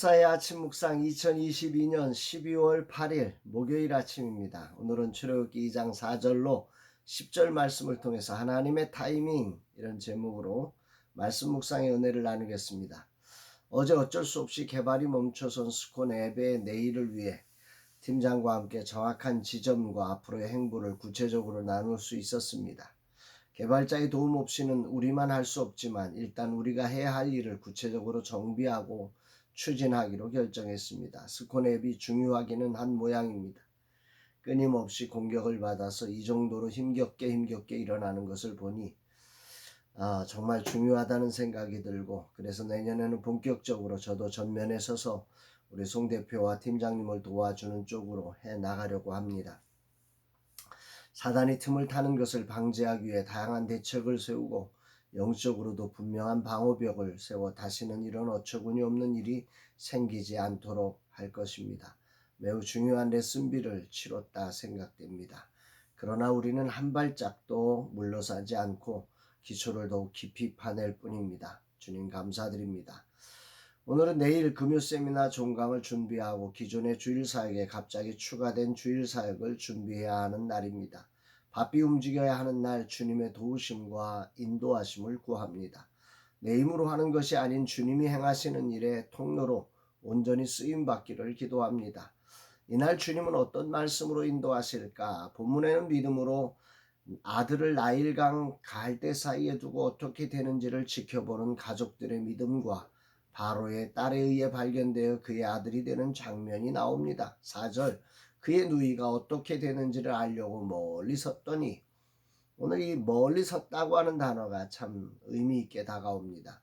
사의 아침 묵상 2022년 12월 8일 목요일 아침입니다. 오늘은 출애굽기 2장 4절로 10절 말씀을 통해서 하나님의 타이밍 이런 제목으로 말씀 묵상의 은혜를 나누겠습니다. 어제 어쩔 수 없이 개발이 멈춰선 스콘 앱의 내일을 위해 팀장과 함께 정확한 지점과 앞으로의 행보를 구체적으로 나눌 수 있었습니다. 개발자의 도움 없이는 우리만 할 수 없지만 일단 우리가 해야 할 일을 구체적으로 정비하고 추진하기로 결정했습니다. 스콘 앱이 중요하기는 한 모양입니다. 끊임없이 공격을 받아서 이 정도로 힘겹게 힘겹게 일어나는 것을 보니 아, 정말 중요하다는 생각이 들고 그래서 내년에는 본격적으로 저도 전면에 서서 우리 송 대표와 팀장님을 도와주는 쪽으로 해 나가려고 합니다. 사단이 틈을 타는 것을 방지하기 위해 다양한 대책을 세우고 영적으로도 분명한 방어벽을 세워 다시는 이런 어처구니 없는 일이 생기지 않도록 할 것입니다. 매우 중요한 레슨비를 치렀다 생각됩니다. 그러나 우리는 한 발짝도 물러서지 않고 기초를 더욱 깊이 파낼 뿐입니다. 주님 감사드립니다. 오늘은 내일 금요 세미나 종강을 준비하고 기존의 주일 사역에 갑자기 추가된 주일 사역을 준비해야 하는 날입니다. 바삐 움직여야 하는 날 주님의 도우심과 인도하심을 구합니다. 내 힘으로 하는 것이 아닌 주님이 행하시는 일의 통로로 온전히 쓰임 받기를 기도합니다. 이날 주님은 어떤 말씀으로 인도하실까? 본문에는 믿음으로 아들을 나일강 갈대 사이에 두고 어떻게 되는지를 지켜보는 가족들의 믿음과 바로의 딸에 의해 발견되어 그의 아들이 되는 장면이 나옵니다. 4절 그의 누이가 어떻게 되는지를 알려고 멀리 섰더니 오늘 이 멀리 섰다고 하는 단어가 참 의미 있게 다가옵니다.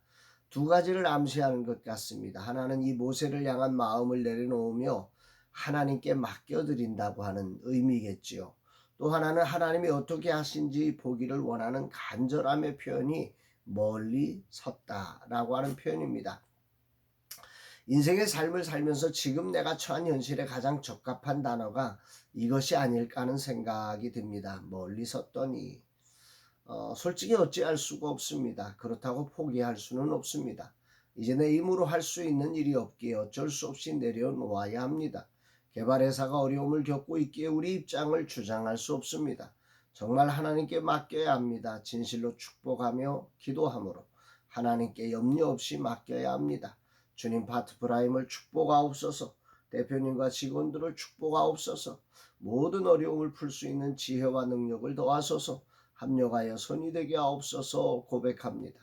두 가지를 암시하는 것 같습니다. 하나는 이 모세를 향한 마음을 내려놓으며 하나님께 맡겨드린다고 하는 의미겠지요. 또 하나는 하나님이 어떻게 하신지 보기를 원하는 간절함의 표현이 멀리 섰다라고 하는 표현입니다. 인생의 삶을 살면서 지금 내가 처한 현실에 가장 적합한 단어가 이것이 아닐까 하는 생각이 듭니다. 멀리 섰더니 어, 솔직히 어찌할 수가 없습니다. 그렇다고 포기할 수는 없습니다. 이제 내 힘으로 할 수 있는 일이 없기에 어쩔 수 없이 내려놓아야 합니다. 개발회사가 어려움을 겪고 있기에 우리 입장을 주장할 수 없습니다. 정말 하나님께 맡겨야 합니다. 진실로 축복하며 기도함으로 하나님께 염려 없이 맡겨야 합니다. 주님 파트프라임을 축복하옵소서 대표님과 직원들을 축복하옵소서 모든 어려움을 풀 수 있는 지혜와 능력을 더하소서 합력하여 손이 되게 하옵소서 고백합니다.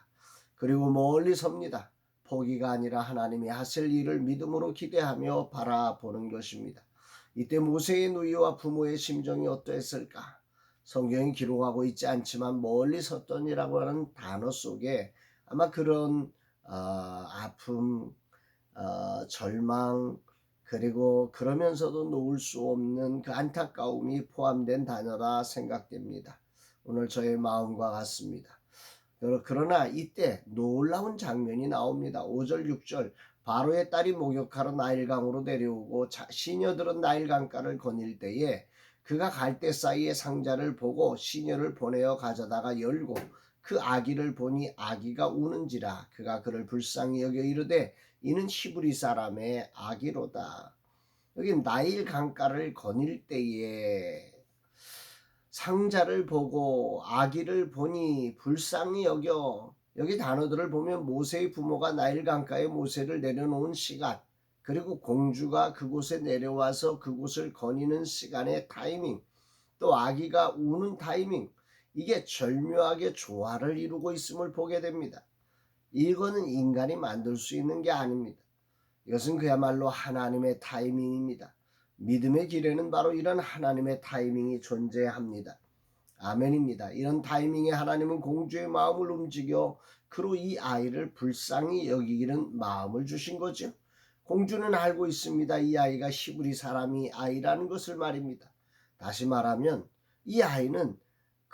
그리고 멀리 섭니다. 포기가 아니라 하나님이 하실 일을 믿음으로 기대하며 바라보는 것입니다. 이때 모세의 누이와 부모의 심정이 어떠했을까? 성경이 기록하고 있지 않지만 멀리 섰더니라고 하는 단어 속에 아마 그런 어, 아픔, 어, 절망 그리고 그러면서도 놓을 수 없는 그 안타까움이 포함된 단어라 생각됩니다. 오늘 저의 마음과 같습니다. 그러나 이때 놀라운 장면이 나옵니다. 5절 6절 바로의 딸이 목욕하러 나일강으로 내려오고 시녀들은 나일강가를 거닐 때에 그가 갈대 사이의 상자를 보고 시녀를 보내어 가져다가 열고 그 아기를 보니 아기가 우는지라 그가 그를 불쌍히 여겨 이르되 이는 히브리 사람의 아기로다. 여기 나일 강가를 거닐 때에 상자를 보고 아기를 보니 불쌍히 여겨 여기 단어들을 보면 모세의 부모가 나일 강가에 모세를 내려놓은 시간 그리고 공주가 그곳에 내려와서 그곳을 거니는 시간의 타이밍 또 아기가 우는 타이밍 이게 절묘하게 조화를 이루고 있음을 보게 됩니다. 이거는 인간이 만들 수 있는 게 아닙니다. 이것은 그야말로 하나님의 타이밍입니다. 믿음의 길에는 바로 이런 하나님의 타이밍이 존재합니다. 아멘입니다. 이런 타이밍에 하나님은 공주의 마음을 움직여 그로 이 아이를 불쌍히 여기기는 마음을 주신 거죠. 공주는 알고 있습니다. 이 아이가 히브리 사람이 아이라는 것을 말입니다. 다시 말하면 이 아이는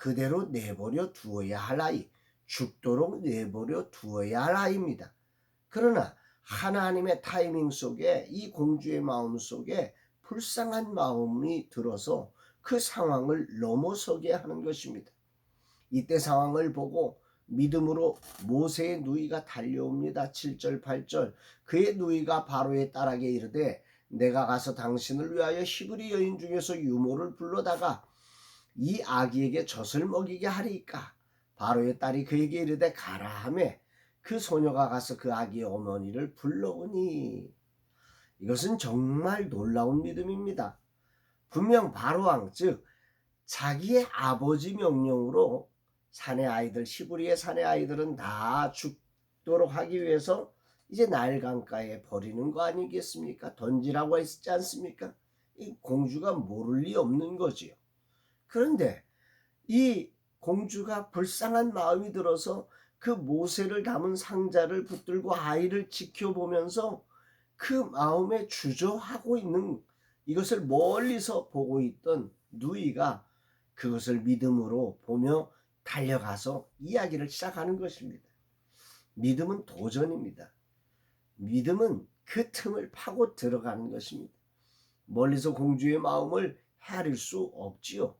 그대로 내버려 두어야 할 아이, 죽도록 내버려 두어야 할 아이입니다. 그러나 하나님의 타이밍 속에 이 공주의 마음 속에 불쌍한 마음이 들어서 그 상황을 넘어서게 하는 것입니다. 이때 상황을 보고 믿음으로 모세의 누이가 달려옵니다. 7절 8절 그의 누이가 바로의 딸에게 이르되 내가 가서 당신을 위하여 히브리 여인 중에서 유모를 불러다가 이 아기에게 젖을 먹이게 하리이까 바로의 딸이 그에게 이르되 가라 하매 그 소녀가 가서 그 아기의 어머니를 불러오니 이것은 정말 놀라운 믿음입니다. 분명 바로왕 즉 자기의 아버지 명령으로 사내 아이들 시부리의 사내 아이들은 다 죽도록 하기 위해서 이제 나일 강가에 버리는 거 아니겠습니까? 던지라고 했지 않습니까? 이 공주가 모를 리 없는 거지요. 그런데 이 공주가 불쌍한 마음이 들어서 그 모세를 담은 상자를 붙들고 아이를 지켜보면서 그 마음에 주저하고 있는 이것을 멀리서 보고 있던 누이가 그것을 믿음으로 보며 달려가서 이야기를 시작하는 것입니다. 믿음은 도전입니다. 믿음은 그 틈을 파고 들어가는 것입니다. 멀리서 공주의 마음을 헤아릴 수 없지요.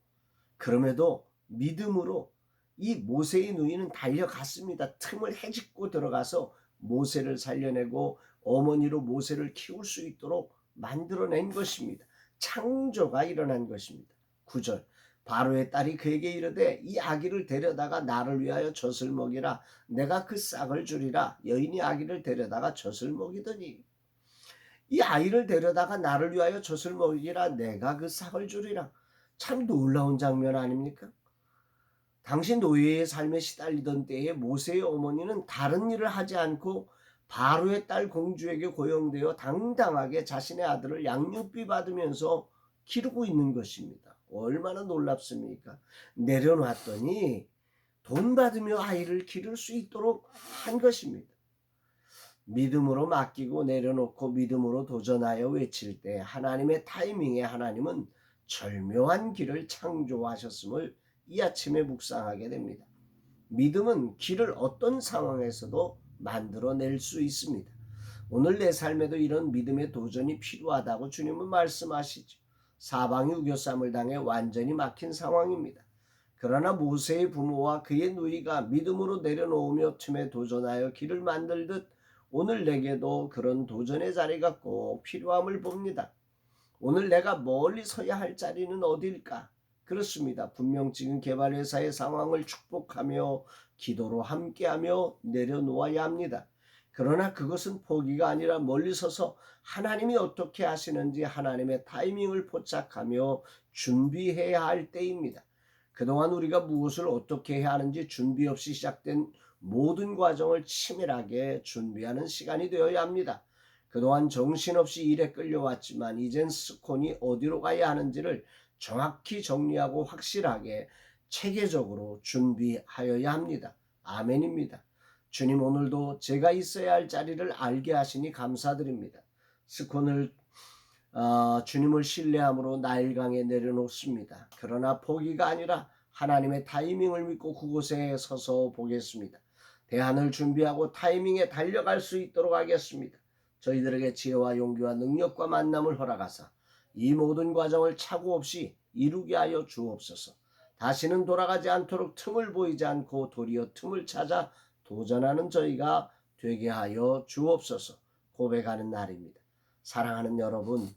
그럼에도 믿음으로 이 모세의 누이는 달려갔습니다. 틈을 헤집고 들어가서 모세를 살려내고 어머니로 모세를 키울 수 있도록 만들어낸 것입니다. 창조가 일어난 것입니다. 9절 바로의 딸이 그에게 이르되 이 아기를 데려다가 나를 위하여 젖을 먹이라 내가 그 싹을 주리라 여인이 아기를 데려다가 젖을 먹이더니 이 아이를 데려다가 나를 위하여 젖을 먹이라 내가 그 싹을 주리라 참 놀라운 장면 아닙니까? 당시 노예의 삶에 시달리던 때에 모세의 어머니는 다른 일을 하지 않고 바로의 딸 공주에게 고용되어 당당하게 자신의 아들을 양육비 받으면서 기르고 있는 것입니다. 얼마나 놀랍습니까? 내려놨더니 돈 받으며 아이를 기를 수 있도록 한 것입니다. 믿음으로 맡기고 내려놓고 믿음으로 도전하여 외칠 때 하나님의 타이밍에 하나님은 절묘한 길을 창조하셨음을 이 아침에 묵상하게 됩니다. 믿음은 길을 어떤 상황에서도 만들어낼 수 있습니다. 오늘 내 삶에도 이런 믿음의 도전이 필요하다고 주님은 말씀하시죠. 사방이 우겨쌈을 당해 완전히 막힌 상황입니다. 그러나 모세의 부모와 그의 누이가 믿음으로 내려놓으며 틈에 도전하여 길을 만들듯 오늘 내게도 그런 도전의 자리가 꼭 필요함을 봅니다. 오늘 내가 멀리 서야 할 자리는 어딜까? 그렇습니다. 분명 지금 개발회사의 상황을 축복하며 기도로 함께하며 내려놓아야 합니다. 그러나 그것은 포기가 아니라 멀리 서서 하나님이 어떻게 하시는지 하나님의 타이밍을 포착하며 준비해야 할 때입니다. 그동안 우리가 무엇을 어떻게 해야 하는지 준비 없이 시작된 모든 과정을 치밀하게 준비하는 시간이 되어야 합니다. 그동안 정신없이 일에 끌려왔지만 이젠 스콘이 어디로 가야 하는지를 정확히 정리하고 확실하게 체계적으로 준비하여야 합니다. 아멘입니다. 주님 오늘도 제가 있어야 할 자리를 알게 하시니 감사드립니다. 스콘을 어, 주님을 신뢰함으로 나일강에 내려놓습니다. 그러나 포기가 아니라 하나님의 타이밍을 믿고 그곳에 서서 보겠습니다. 대안을 준비하고 타이밍에 달려갈 수 있도록 하겠습니다. 저희들에게 지혜와 용기와 능력과 만남을 허락하사 이 모든 과정을 착오 없이 이루게 하여 주옵소서. 다시는 돌아가지 않도록 틈을 보이지 않고 도리어 틈을 찾아 도전하는 저희가 되게 하여 주옵소서. 고백하는 날입니다. 사랑하는 여러분,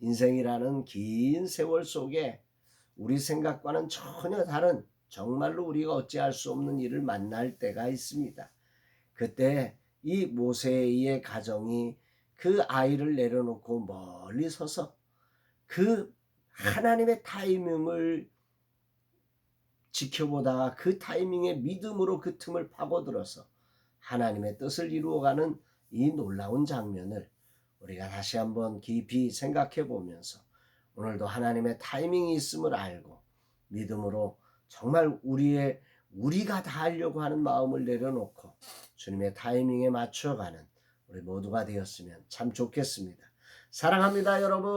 인생이라는 긴 세월 속에 우리 생각과는 전혀 다른 정말로 우리가 어찌할 수 없는 일을 만날 때가 있습니다. 그때 이 모세의 가정이 그 아이를 내려놓고 멀리 서서 그 하나님의 타이밍을 지켜보다가 그 타이밍에 믿음으로 그 틈을 파고들어서 하나님의 뜻을 이루어가는 이 놀라운 장면을 우리가 다시 한번 깊이 생각해 보면서 오늘도 하나님의 타이밍이 있음을 알고 믿음으로 정말 우리의 우리가 다 하려고 하는 마음을 내려놓고 주님의 타이밍에 맞춰가는 우리 모두가 되었으면 참 좋겠습니다. 사랑합니다, 여러분.